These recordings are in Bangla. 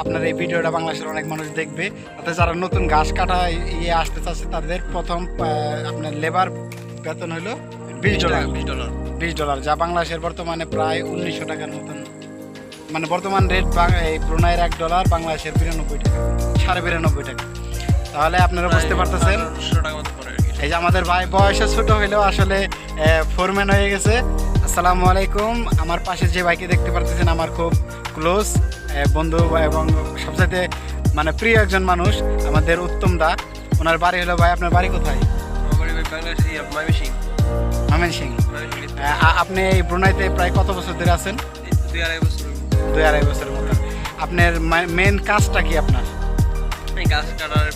আপনার এই ভিডিওটা বাংলাদেশের অনেক মানুষ দেখবে। তাতে যারা নতুন ঘাস কাটা ইয়ে আসতে চাচ্ছে তাদের প্রথম আপনার লেবার বেতন হলো বিশ ডলার। বিশ ডলার। বিশ ডলার যা বাংলাদেশের বর্তমানে প্রায় উনিশশো টাকার মতন। মানে বর্তমান রেট এই ব্রুনাইয়ের এক ডলার বাংলাদেশের বিরানব্বই টাকা সাড়ে বিরানব্বই টাকা। তাহলে আপনারা বুঝতে পারতেছেন। এই যে আমাদের ভাই বয়সে ছোট হইলেও আসলে ফোরম্যান হয়ে গেছে। আসসালামু আলাইকুম। আমার পাশে যে ভাইকে দেখতে পারতেছেন আমার খুব ক্লোজ বন্ধু এবং সবচাইতে মানে প্রিয় একজন মানুষ আমাদের উত্তম দা। ওনার বাড়ি হলো ভাই আপনার বাড়ি কোথায়? বাংলাদেশে ইয়ে। মামেন সিং আপনি এই ব্রুনাইতে প্রায় কত বছর ধরে আছেন? দুই আড়াই বছর দুই আড়াই বছরের মতো। আপনার মেন কাজটা কি আপনার? গাছ কাটার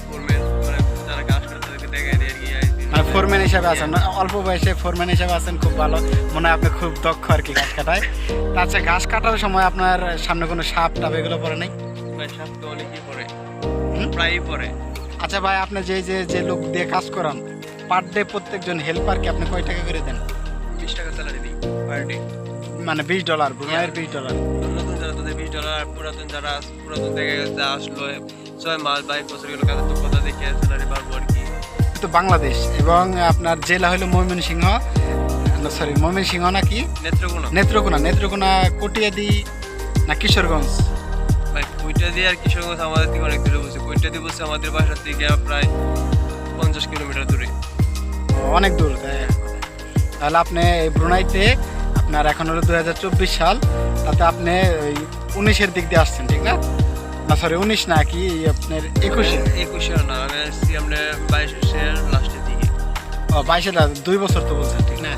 ফোরম্যান হিসাবে আছেন অল্প বয়সে ফোরম্যান হিসাবে আছেন খুব ভালো। মনে হয় আপনি খুব দক্ষ আর কি ঘাস কাটায়। আচ্ছা ঘাস কাটার সময় আপনার সামনে কোনো সাপ টাপ এগুলো পড়ে নাই? ভাই সাপ তো অনেকই পড়ে। প্রায়ই পড়ে। আচ্ছা ভাই আপনি যে যে যে লোক দিয়ে কাজ করান পার ডে প্রত্যেকজন হেল্পারকে আপনি কয় টাকা করে দেন? বিশ টাকা স্যালারি দিই পার ডে মানে বিশ ডলার বিশ ডলার নতুন যারা তাদের বিশ ডলার পুরাতন যারা পুরাতন গেছে আসলো ছয় মাস বাইশ বছর গেলো কাজের তো কথা দেখে স্যালারি তো বাংলাদেশ এবং আপনার জেলা হলো ময়মনসিংহ। সরি ময়মনসিংহ নাকি? নেত্রকোনা। নেত্রকোনা নেত্রকোনা কটিয়াদি না কিশোরগঞ্জ? ভাই কুইটা দিয়ে আর কিশোরগঞ্জ আমাদের থেকে অনেক দূরে বসে কুইটা দিয়ে বসে আমাদের বাসা থেকে প্রায় পঞ্চাশ কিলোমিটার দূরে। অনেক দূর তাহলে আপনি এই ব্রুনাইতে আপনার এখন হলো দু হাজার চব্বিশ সাল তাতে আপনি ওই উনিশের দিক দিয়ে আসছেন ঠিক না? না সরি উনিশ না কি আপনার একুশে? একুশে না আমি আসছি আমরা বাইশের লাস্টের দিকে। ও বাইশে দুই বছর তো বলছেন ঠিক না?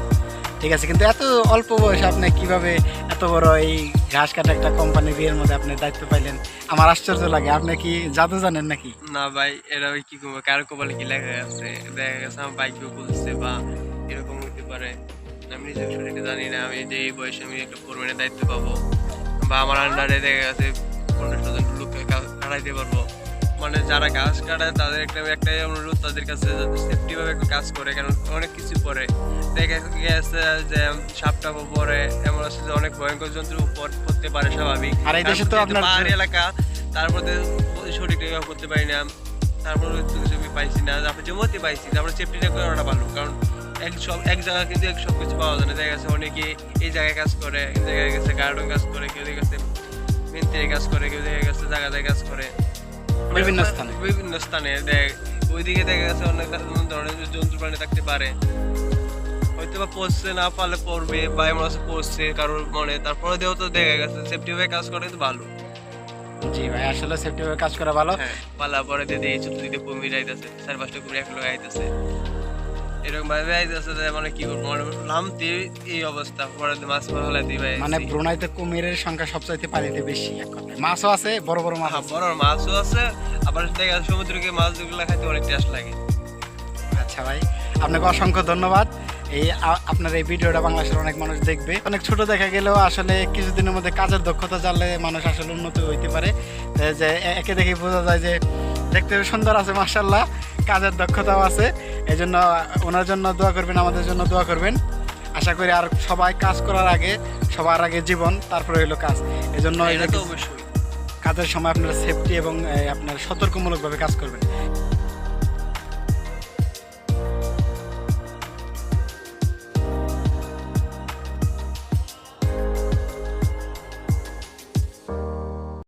ঠিক আছে কিন্তু এত অল্প বয়সে আপনি কীভাবে এত বড় এই ঘাস কাটা একটা কোম্পানি বিয়ের মধ্যে আপনি দায়িত্ব পাইলেন? আমার আশ্চর্য লাগে আপনি কি জাদু জানেন নাকি? না ভাই এরা ওই কি করব কারও কপালে কি লেখা আছে? দেখা গেছে আমার বাইকেও বলছে বা এরকম হতে পারে। আমি নিজের শরীরে জানি না আমি যে এই বয়সে আমি একটা ফোরম্যানের দায়িত্ব পাবো। বা আমার আন্ডারে দেখা গেছে পনেরো কা- পারব। মানে যারা গাছ কাটায় তাদের একটা একটাই অনুরোধ তাদের কাছে যাতে সেফটি একটু কাজ করে কারণ অনেক কিছু পরে। দেখা গেছে যে পরে এমন আছে যে অনেক ভয়ঙ্কর জন্তু পড়তে পারে স্বাভাবিক। আর এই দেশে তো আপনার- পাহাড়ি এলাকা তারপরে করতে পারি না। তারপরে তো কিছু আমি পাইছি না তারপরে জমতে পাইছি তারপরে সেফটিটা করাটা ভালো কারণ এক সব এক জায়গায় কিন্তু এক সব কিছু পাওয়া যায় না। দেখা গেছে অনেকে এই জায়গায় কাজ করে এই জায়গায় গেছে গার্ডেন কাজ করে কেউ গেছে মেন্টের কাজ করে কেউ দেখা গেছে জায়গায় কাজ করে। বিভিন্ন স্থানে। বিভিন্ন স্থানে দেখ ওইদিকে দেখা গেছে অনেক ধরনের জন্তু প্রাণী থাকতে পারে। হয়তো বা পড়ছে না পারলে পড়বে বা এমন আছে পড়ছে কারোর মনে। তারপরে দেহ তো দেখা গেছে সেফটি ভাবে কাজ করে তো ভালো। জি ভাই আসলে সেফটি ভাবে কাজ করা ভালো। হ্যাঁ পালা পরে দিয়ে দিয়ে ছোট দিকে কুমির আইতেছে চার পাঁচটা কুমির এক লোক আইতেছে। এরকম ভাবে আইতেছে যে মানে কি করব মানে নামতে এই অবস্থা। পরে মাছ মানে ব্রুনাইতে কুমিরের সংখ্যা সবচাইতে পানিতে বেশি এক কথায়। মাছও আছে বড় বড় মাছ হ্যাঁ, বড় মাছও আছে আবার দেখা সমুদ্রকে খাইতে অনেক টেস্ট লাগে। আচ্ছা ভাই আপনাকে অসংখ্য ধন্যবাদ। এই আপনার এই ভিডিওটা বাংলাদেশের অনেক মানুষ দেখবে। অনেক ছোট দেখা গেলেও আসলে কিছুদিনের মধ্যে কাজের দক্ষতা জানলে মানুষ আসলে উন্নতি হইতে পারে। যে একে দেখে বোঝা যায় যে দেখতে সুন্দর আছে মার্শাল্লাহ কাজের দক্ষতাও আছে। এই জন্য ওনার জন্য দোয়া করবেন আমাদের জন্য দোয়া করবেন। আশা করি আর সবাই কাজ করার আগে সবার আগে জীবন তারপরে হইল কাজ। এই জন্য এটা অবশ্যই। কাজের সময় আপনার সেফটি এবং আপনার সতর্কমূলকভাবে কাজ করবেন।